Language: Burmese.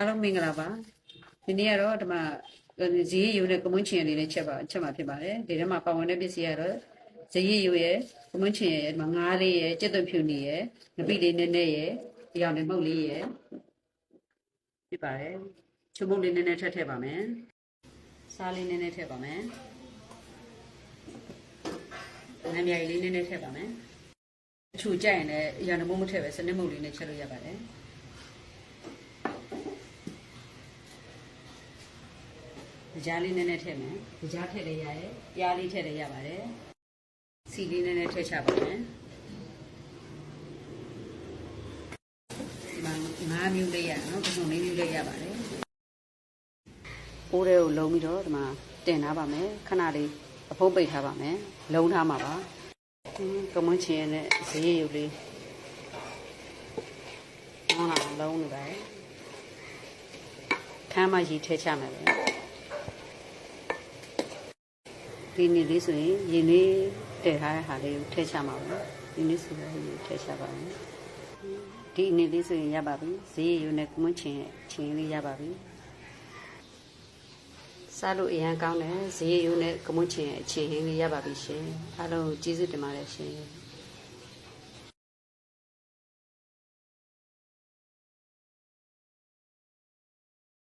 အားလုံးမင်္ဂလာပါဒီနေ့ကတော့ဒီမှာဇီးယူနဲ့ကမွန်းချင်ရလေးနဲ့ချက်ပါချက်မှာဖြစ်ပါတယ်ဒီထဲမှာပါဝင်တဲ့ပစ္စည်းကတော့ဇီးယူရဲ့ကမွန်းချင်ရဲ့ဒီမှာငါးလေးရဲ့ကြက်သွန်ဖြူနေရဲ့ငပိလေးနည်းနည်းရဲ့ဒီအောင်နဲ့မုတ်လေးရဲ့ဖြစ်ပါတယ်ချုံမုတ်လေးနည်းနည်းထည့်ထည့်ပါမယ်စားလေးနည်းနည်းထည့်ပါမယ်နည်းမြိုင်လေးနည်းနည်းထည့်ပါမယ်အချူကြိုက်ရင်လည်းအရာနှမုတ်မထည့်ပဲစနစ်မုတ်လေးနဲ့ချက်လို့ရပါတယ် ကြားလေးနည်းနည်းထည့်မယ်ကြားထည့်လည်းရတယ်ပြားလေးထည့်လည်းရပါတယ်စီလေးနည်းနည်းထည့်ချပါမယ်ဒီမှာငါးမျိုးလေးရနော်ပုံစံလေးမျိုးလေးရပါတယ်ပိုးတွေကိုလုံးပြီးတော့ဒီမှာတင်ထားပါမယ်ခဏလေးအဖုံးပိတ်ထားပါမယ်လုံးထားမှာပါဟင်းကမွန်းချင်ရဲ့ဈေးရုပ်လေးဟောလာလုံးနေပါတယ်ခမ်းမရီထည့်ချမယ်ပဲ ဒီနေ့လေးဆိုရင်ရင်းလေးတည်ထားတဲ့ဟာလေးကိုထည့်ချမှာပါဒီနေ့ဆိုရင်ရေထည့်ချပါမယ်ဒီနေ့လေးဆိုရင်ရပါပြီဈေးရုံနဲ့ကမွန်းချင်ချင်းလေးရပါပြီစားလို့အရန်ကောင်းတယ်ဈေးရုံနဲ့ကမွန်းချင်အချင်းလေးရပါပြီရှင်အားလုံးကျေးဇူးတင်ပါတယ်ရှင်